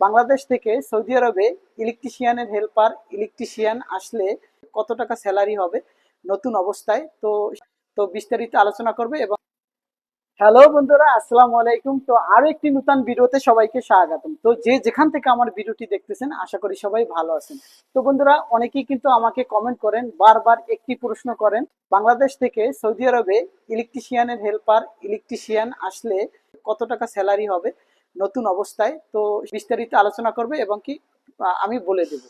বাংলাদেশ থেকে সৌদি আরবে ইলেকট্রিশিয়ানের helper electrician আসলে কত টাকা স্যালারি হবে, নতুন অবস্থায়, তো তো বিস্তারিত আলোচনা করবে এবং হ্যালো বন্ধুরা, আসসালামু আলাইকুম। তো আরও একটি নতুন ভিডিওতে সবাইকে স্বাগতম। তো যে যেখান থেকে আমার ভিডিওটি দেখতেছেন, আশা করি সবাই ভালো আছেন। তো বন্ধুরা, অনেকেই কিন্তু আমাকে কমেন্ট করেন, বারবার একটি প্রশ্ন করেন, বাংলাদেশ থেকে সৌদি আরবে ইলেকট্রিশিয়ানের হেল্পার ইলেকট্রিশিয়ান আসলে কত টাকা স্যালারি হবে? নতুন অবস্থায়, তো বিস্তারিত আলোচনা করবে এবং কি আমি বলে দেব।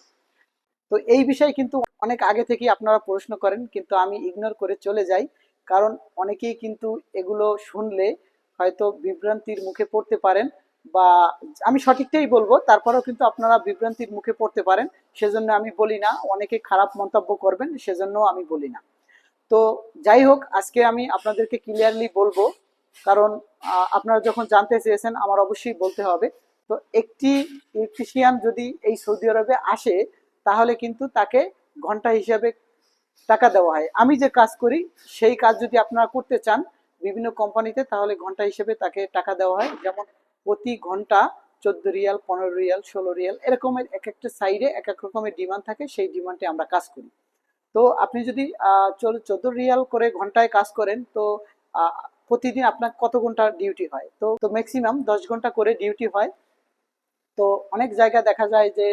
তো এই বিষয়ে কিন্তু অনেক আগে থেকেই আপনারা প্রশ্ন করেন, কিন্তু আমি ইগনোর করে চলে যাই, কারণ অনেকেই কিন্তু এগুলো শুনলে হয়তো বিভ্রান্তির মুখে পড়তে পারেন বা আমি সঠিকটাই বলব, তারপরেও কিন্তু আপনারা বিভ্রান্তির মুখে পড়তে পারেন, সেজন্য আমি বলি না, অনেকে খারাপ মন্তব্য করবেন সেজন্য আমি বলি না। তো যাই হোক, আজকে আমি আপনাদেরকে ক্লিয়ারলি বলব কারণ আপনারা যখন জানতে চেয়েছেন, আমার অবশ্যই বলতে হবে। তো একটি ইলেকট্রিশিয়ান যদি এই সৌদি আরবে আসে, তাহলে কিন্তু তাকে ঘণ্টা হিসাবে টাকা দেওয়া হয়। আমি যে কাজ করি, সেই কাজ যদি আপনারা করতে চান বিভিন্ন কোম্পানিতে, তাহলে ঘণ্টা হিসেবে তাকে টাকা দেওয়া হয়। যেমন প্রতি ঘণ্টা চোদ্দ রিয়াল, পনেরো রিয়াল, ষোলো রিয়াল, এরকমের এক একটা সাইডে এক এক রকমের ডিমান্ড থাকে, সেই ডিমান্ডে আমরা কাজ করি। তো আপনি যদি চোদ্দ রিয়াল করে ঘন্টায় কাজ করেন, তো প্রতিদিন আপনার কত ঘণ্টা ডিউটি হয়? তো তো ম্যাক্সিমাম দশ ঘণ্টা করে ডিউটি হয়। তো অনেক জায়গা দেখা যায় যে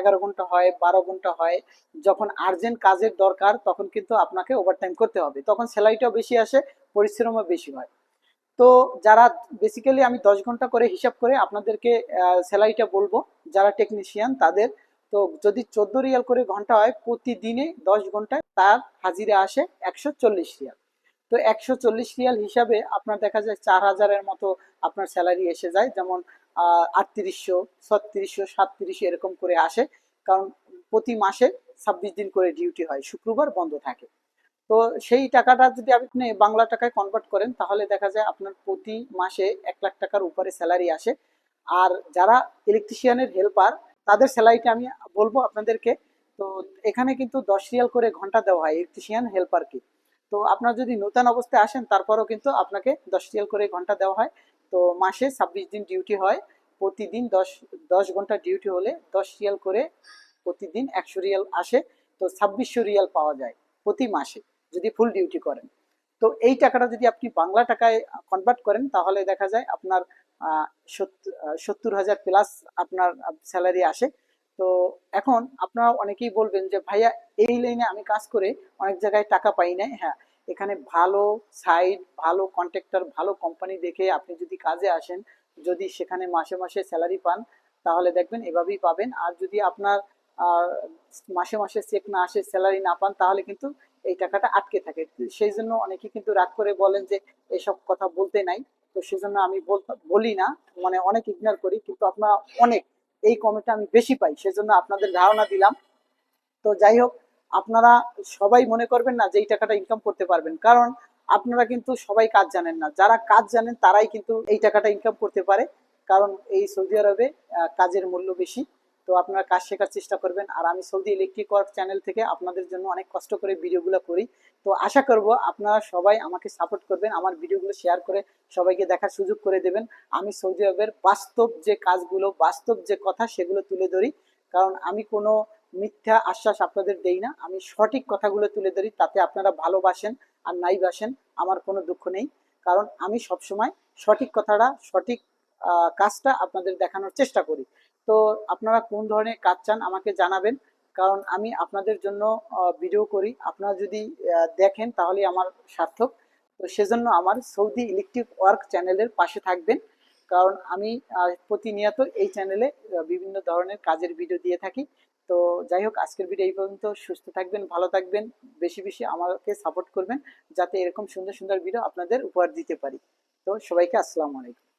এগারো ঘণ্টা হয়, বারো ঘণ্টা হয়। যখন আর্জেন্ট কাজের দরকার, তখন কিন্তু আপনাকে ওভারটাইম করতে হবে। তখন স্যালারিটাও বেশি আসে, পরিশ্রমও বেশি হয়। তো যারা বেসিক্যালি আমি দশ ঘণ্টা করে হিসাব করে আপনাদেরকে স্যালারিটা বলব, যারা টেকনিশিয়ান তাদের, তো যদি চোদ্দ রিয়াল করে ঘণ্টা হয়, প্রতিদিনে দশ ঘন্টায় তার হাজিরা আসে একশো চল্লিশ রিয়াল। তো একশো চল্লিশ রিয়াল হিসাবে আপনার দেখা যায় চার হাজারের মতো আপনার স্যালারি এসে যায়। যেমন আটত্রিশশো, ছত্রিশশো, সাতত্রিশশো এরকম করে আসে। কারণ প্রতি মাসে ছাব্বিশ দিন করে ডিউটি হয়, শুক্রবার বন্ধ থাকে। তো সেই টাকাটা যদি আপনি বাংলা টাকায় কনভার্ট করেন, তাহলে দেখা যায় আপনার প্রতি মাসে এক লাখ টাকার উপরে স্যালারি আসে। আর যারা ইলেকট্রিশিয়ানের হেল্পার তাদের স্যালারিটা আমি বলব আপনাদেরকে। তো এখানে কিন্তু দশ রিয়াল করে ঘণ্টা দেওয়া হয় ইলেকট্রিশিয়ান হেল্পারকে তো আপনার যদি নতুন অবস্থায় আসেন, তারপরেও কিন্তু আপনাকে দশ রিয়াল করে ঘণ্টা দেওয়া হয়। তো মাসে ছাব্বিশ দিন ডিউটি হয়। প্রতিদিন দশ দশ ঘণ্টা ডিউটি হলে দশ রিয়াল করে প্রতিদিন একশো রিয়াল আসে। তো ছাব্বিশশো রিয়াল পাওয়া যায় প্রতি মাসে যদি ফুল ডিউটি করেন। তো এই টাকাটা যদি আপনি বাংলা টাকায় কনভার্ট করেন, তাহলে দেখা যায় আপনার সত্তর- হাজার প্লাস আপনার স্যালারি আসে। তো এখন আপনারা অনেকেই বলবেন যে, ভাইয়া, এই লাইনে আমি কাজ করে অনেক জায়গায় টাকা পাই নাই। হ্যাঁ এখানে ভালো সাইড ভালো কন্ট্রাক্টর ভালো কোম্পানি দেখে আপনি যদি কাজে আসেন, যদি সেখানে মাসে মাসে স্যালারি পান, তাহলে দেখবেন এভাবেই পাবেন। আর যদি আপনার মাসে মাসে চেক না আসে স্যালারি না পান, তাহলে কিন্তু এই টাকাটা আটকে থাকে। সেই জন্য অনেকে কিন্তু রাগ করে বলেন যে, এসব কথা বলতে নাই। তো সেজন্য আমি বলি না মানে অনেক ইগনোর করি, কিন্তু আপনারা অনেক এই কমেন্টটা আমি বেশি পাই, সেজন্য আপনাদের ধারণা দিলাম। তো যাই হোক, আপনারা সবাই মনে করবেন না যে এই টাকাটা ইনকাম করতে পারবেন, কারণ আপনারা কিন্তু সবাই কাজ জানেন না। যারা কাজ জানেন তারাই কিন্তু এই টাকাটা ইনকাম করতে পারে, কারণ এই সৌদি আরবে কাজের মূল্য বেশি। তো আপনারা কাজ শেখার চেষ্টা করবেন। আর আমি সৌদি ইলেকট্রিক ওয়ার্ক চ্যানেল থেকে আপনাদের জন্য অনেক কষ্ট করে ভিডিওগুলো করি। তো আশা করব আপনারা সবাই আমাকে সাপোর্ট করবেন, আমার ভিডিওগুলো শেয়ার করে সবাইকে দেখার সুযোগ করে দেবেন। আমি সৌদি আরবের বাস্তব যে কাজগুলো, বাস্তব যে কথা সেগুলো তুলে ধরি। কারণ আমি কোনো মিথ্যা আশ্বাস আপনাদের দেই না। আমি সঠিক কথাগুলো তুলে ধরি, তাতে আপনারা ভালোবাসেন আর নাই বাসেন, আমার কোনো দুঃখ নেই। কারণ আমি সবসময় সঠিক কথাটা, সঠিক কাজটা আপনাদের দেখানোর চেষ্টা করি। তো আপনারা কোন ধরনের কাজ চান আমাকে জানাবেন। কারণ আমি আপনাদের জন্য ভিডিও করি। আপনারা যদি দেখেন তাহলে আমার সার্থক। তো সেজন্য আমার সৌদি ইলেকট্রিক ওয়ার্ক চ্যানেলের পাশে থাকবেন। কারণ আমি প্রতিনিয়ত এই চ্যানেলে বিভিন্ন ধরনের কাজের ভিডিও দিয়ে থাকি। তো যাই হোক, আজকের ভিডিও এই পর্যন্ত। সুস্থ থাকবেন, ভালো থাকবেন। বেশি বেশি আমাকে সাপোর্ট করবেন। যাতে এরকম সুন্দর সুন্দর ভিডিও আপনাদের উপহার দিতে পারি। তো সবাইকে আসসালামু আলাইকুম।